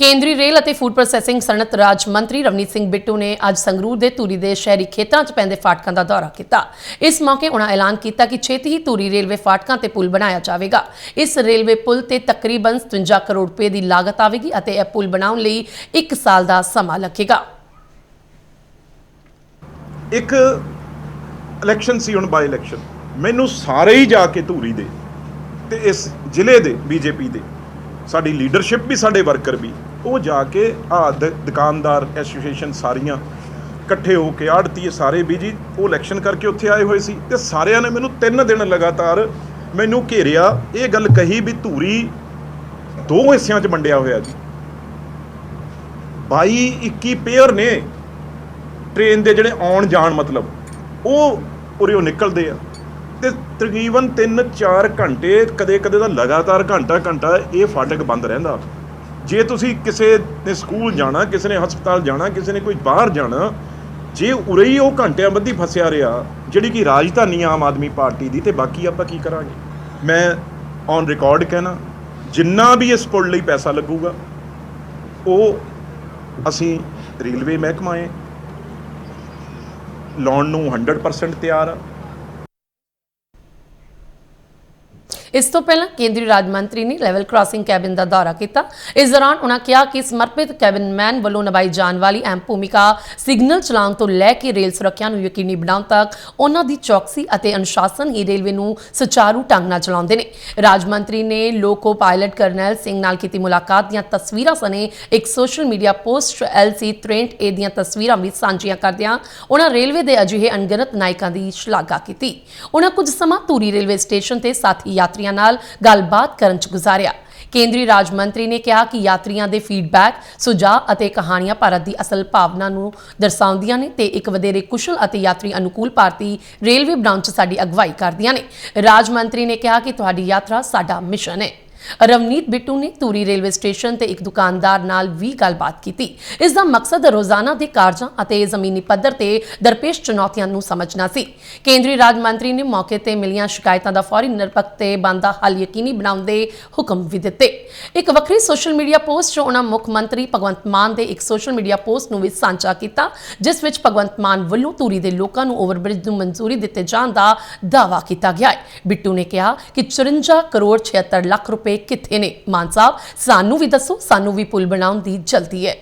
ਕੇਂਦਰੀ ਰੇਲ ਅਤੇ food processing ਸਨਅਤ ਰਾਜ ਮੰਤਰੀ ਰਵਨੀਤ ਸਿੰਘ ਬਿੱਟੂ ਨੇ ਅੱਜ ਸੰਗਰੂਰ ਦੇ ਧੂਰੀ ਦੇ ਸ਼ਹਿਰੀ ਖੇਤਰਾਂ 'ਚ ਪੈਂਦੇ ਫਾਟਕਾਂ ਦਾ ਦੌਰਾ ਕੀਤਾ। ਇਸ ਮੌਕੇ ਉਹਨਾਂ ਐਲਾਨ ਕੀਤਾ ਕਿ ਛੇਤੀ ਹੀ ਧੂਰੀ ਰੇਲਵੇ ਫਾਟਕਾਂ ਤੇ ਪੁਲ ਬਣਾਇਆ ਜਾਵੇਗਾ। ਇਸ ਰੇਲਵੇ ਪੁਲ ਤੇ ਤਕਰੀਬਨ 57 ਕਰੋੜ ਰੁਪਏ ਦੀ ਲਾਗਤ ਆਵੇਗੀ ਅਤੇ ਇਹ ਪੁਲ ਬਣਾਉਣ ਲਈ 1 ਸਾਲ ਦਾ ਸਮਾਂ ਲੱਗੇਗਾ। ਇੱਕ ਇਲੈਕਸ਼ਨ ਸੀ ਹੁਣ ਬਾਈ ਇਲੈਕਸ਼ਨ। ਮੈਨੂੰ ਸਾਰੇ ਹੀ ਜਾ ਕੇ ਧੂਰੀ ਦੇ ਤੇ ਇਸ ਜ਼ਿਲ੍ਹੇ ਦੇ, ਬੀਜੇਪੀ ਦੇ। ਸਾਡੀ ਲੀਡਰਸ਼ਿਪ ਵੀ, ਸਾਡੇ ਵਰਕਰ ਵੀ। ਉਹ ਜਾ ਕੇ ਆ ਦੁਕਾਨਦਾਰ ਐਸੋਸੀਏਸ਼ਨ ਸਾਰੀਆਂ ਇਕੱਠੇ ਹੋ ਕੇ ਆੜਤੀਏ ਸਾਰੇ ਵੀ ਜੀ, ਉਹ ਇਲੈਕਸ਼ਨ ਕਰਕੇ ਉੱਥੇ ਆਏ ਹੋਏ ਸੀ ਤੇ ਸਾਰਿਆਂ ਨੇ ਮੈਨੂੰ ਤਿੰਨ ਦਿਨ ਲਗਾਤਾਰ ਮੈਨੂੰ ਘੇਰਿਆ, ਇਹ ਗੱਲ ਕਹੀ ਵੀ ਧੂਰੀ ਦੋ ਹਿੱਸਿਆਂ 'ਚ ਵੰਡਿਆ ਹੋਇਆ ਜੀ। 22 21 ਪੇਅਰ ਨੇ ਟ੍ਰੇਨ ਦੇ ਜਿਹੜੇ ਆਉਣ ਜਾਣ ਮਤਲਬ, ਉਹ ਉਰਿਓ ਨਿਕਲਦੇ ਆ ਤੇ ਤਕਰੀਬਨ 3-4 ਘੰਟੇ, ਕਦੇ-ਕਦੇ ਦਾ ਲਗਾਤਾਰ ਘੰਟਾ-ਘੰਟਾ ਇਹ ਫਾਟਕ ਬੰਦ ਰਹਿੰਦਾ। ਜੇ ਤੁਸੀਂ ਕਿਸੇ ਨੇ ਸਕੂਲ ਜਾਣਾ, ਕਿਸੇ ਨੇ ਹਸਪਤਾਲ ਜਾਣਾ, ਕਿਸੇ ਨੇ ਕੋਈ ਬਾਹਰ ਜਾਣਾ, ਜੇ ਉਰੇ ਹੀ ਉਹ ਘੰਟਿਆਂ ਬੱਧੀ ਫਸਿਆ ਰਿਹਾ, ਜਿਹੜੀ ਕਿ ਰਾਜਧਾਨੀ ਆਮ ਆਦਮੀ ਪਾਰਟੀ ਦੀ, ਤੇ ਬਾਕੀ ਆਪਾਂ ਕੀ ਕਰਾਂਗੇ? ਮੈਂ ਔਨ ਰਿਕਾਰਡ ਕਹਿਣਾ, ਜਿੰਨਾ ਵੀ ਇਸ ਪੁਲ ਲਈ ਪੈਸਾ ਲੱਗੂਗਾ, ਉਹ ਅਸੀਂ ਰੇਲਵੇ ਮਹਿਕਮਾ ਹੈ ਲਾਉਣ ਨੂੰ 100% ਤਿਆਰ ਆ। ਇਸ ਤੋਂ ਪਹਿਲਾਂ ਕੇਂਦਰੀ ਰਾਜ ਮੰਤਰੀ ਨੇ ਲੈਵਲ ਕ੍ਰਾਸਿੰਗ ਕੈਬਿਨ ਦਾ ਦੌਰਾ ਕੀਤਾ। ਇਸ ਦੌਰਾਨ ਉਹਨਾਂ ਕਿਹਾ ਕਿ ਸਮਰਪਿਤ ਕੈਬਿਨਮੈਨ ਵੱਲੋਂ ਨਿਭਾਈ ਜਾਣ ਵਾਲੀ ਅਹਿਮ ਭੂਮਿਕਾ ਸਿਗਨਲ ਚਲਾਉਣ ਤੋਂ ਲੈ ਕੇ ਰੇਲ ਸੁਰੱਖਿਆ ਨੂੰ ਯਕੀਨੀ ਬਣਾਉਣ ਤੱਕ ਉਹਨਾਂ ਦੀ ਚੌਕਸੀ ਅਤੇ ਅਨੁਸ਼ਾਸਨ ਹੀ ਰੇਲਵੇ ਨੂੰ ਸੁਚਾਰੂ ਢੰਗ ਨਾਲ ਚਲਾਉਂਦੇ ਨੇ। ਰਾਜ ਮੰਤਰੀ ਨੇ ਲੋਕੋ ਪਾਇਲਟ ਕਰਨੈਲ ਸਿੰਘ ਨਾਲ ਕੀਤੀ ਮੁਲਾਕਾਤ ਦੀਆਂ ਤਸਵੀਰਾਂ ਸਣੇ ਇੱਕ ਸੋਸ਼ਲ ਮੀਡੀਆ ਪੋਸਟ ਐਲਸੀ 63 ਦੀਆਂ ਤਸਵੀਰਾਂ ਵੀ ਸਾਂਝੀਆਂ ਕਰਦਿਆਂ ਉਹਨਾਂ ਰੇਲਵੇ ਦੇ ਅਜਿਹੇ ਅਣਗਿਣਤ ਨਾਇਕਾਂ ਦੀ ਸ਼ਲਾਘਾ ਕੀਤੀ। ਉਹਨਾਂ ਕੁਝ ਸਮਾਂ ਧੂਰੀ ਰੇਲਵੇ ਸਟੇਸ਼ਨ ਤੇ ਸਾਥੀ ਯਾਤਰੀ ਯਾਤਰੀਆਂ ਨਾਲ ਗੱਲਬਾਤ ਕਰਨ ਚ ਗੁਜ਼ਾਰਿਆ। ਕੇਂਦਰੀ ਰਾਜ ਮੰਤਰੀ ਨੇ ਕਿਹਾ ਕਿ ਯਾਤਰੀਆਂ ਦੇ ਫੀਡਬੈਕ ਸੁਝਾਅ ਅਤੇ ਕਹਾਣੀਆਂ ਭਾਰਤ ਦੀ ਅਸਲ ਭਾਵਨਾ ਨੂੰ ਦਰਸਾਉਂਦੀਆਂ ਨੇ ਤੇ ਇੱਕ ਵਧੇਰੇ ਕੁਸ਼ਲ ਅਤੇ ਯਾਤਰੀ ਅਨੁਕੂਲ ਭਾਰਤੀ ਰੇਲਵੇ ਬਣਾਉਣ 'ਚ ਸਾਡੀ ਅਗਵਾਈ ਕਰਦੀਆਂ ਨੇ। ਰਾਜ ਮੰਤਰੀ ਨੇ ਕਿਹਾ ਕਿ ਤੁਹਾਡੀ ਯਾਤਰਾ ਸਾਡਾ ਮਿਸ਼ਨ ਹੈ। ਰਵਨੀਤ ਬਿੱਟੂ ਨੇ ਧੂਰੀ ਰੇਲਵੇ ਸਟੇਸ਼ਨ ਤੇ ਇੱਕ ਦੁਕਾਨਦਾਰ ਨਾਲ ਵੀ ਗੱਲਬਾਤ ਕੀਤੀ। ਇਸ ਦਾ ਮਕਸਦ ਰੋਜ਼ਾਨਾ ਦੇ ਕਾਰਜਾਂ ਅਤੇ ਜ਼ਮੀਨੀ ਪੱਧਰ ਤੇ ਦਰਪੇਸ਼ ਚੁਣੌਤੀਆਂ ਨੂੰ ਸਮਝਣਾ ਸੀ। ਕੇਂਦਰੀ ਰਾਜ ਮੰਤਰੀ ਨੇ ਮੌਕੇ ਤੇ ਮਿਲੀਆਂ ਸ਼ਿਕਾਇਤਾਂ ਦਾ ਫੌਰੀ ਨਿਰਪੱਖ ਤੇ ਬੰਦਾ ਹੱਲ ਯਕੀਨੀ ਬਣਾਉਣ ਦੇ ਹੁਕਮ ਵੀ ਦਿੱਤੇ। ਇੱਕ ਵੱਖਰੀ ਸੋਸ਼ਲ ਮੀਡੀਆ ਪੋਸਟ 'ਚ ਉਹਨਾਂ ਮੁੱਖ ਮੰਤਰੀ ਭਗਵੰਤ ਮਾਨ ਦੇ ਇੱਕ ਸੋਸ਼ਲ ਮੀਡੀਆ ਪੋਸਟ ਨੂੰ ਵੀ ਸਾਂਝਾ ਕੀਤਾ, ਜਿਸ ਵਿੱਚ ਭਗਵੰਤ ਮਾਨ ਵੱਲੋਂ ਧੂਰੀ ਦੇ ਲੋਕਾਂ ਨੂੰ ਓਵਰਬ੍ਰਿਜ ਨੂੰ ਮਨਜ਼ੂਰੀ ਦਿੱਤੇ ਜਾਣ ਦਾ ਦਾਅਵਾ ਕੀਤਾ ਗਿਆ ਹੈ। ਬਿੱਟੂ ਨੇ ਕਿਹਾ ਕਿ 54 ਕਰੋੜ 76 ਲੱਖ ਰੁਪਏ ਰੁਪਏ ਕਿੱਥੇ ਨੇ? ਮਾਨ ਸਾਹਿਬ, ਸਾਨੂੰ ਵੀ ਦੱਸੋ, ਸਾਨੂੰ ਵੀ ਪੁਲ ਬਣਾਉਣ ਦੀ ਜਲਦੀ ਹੈ।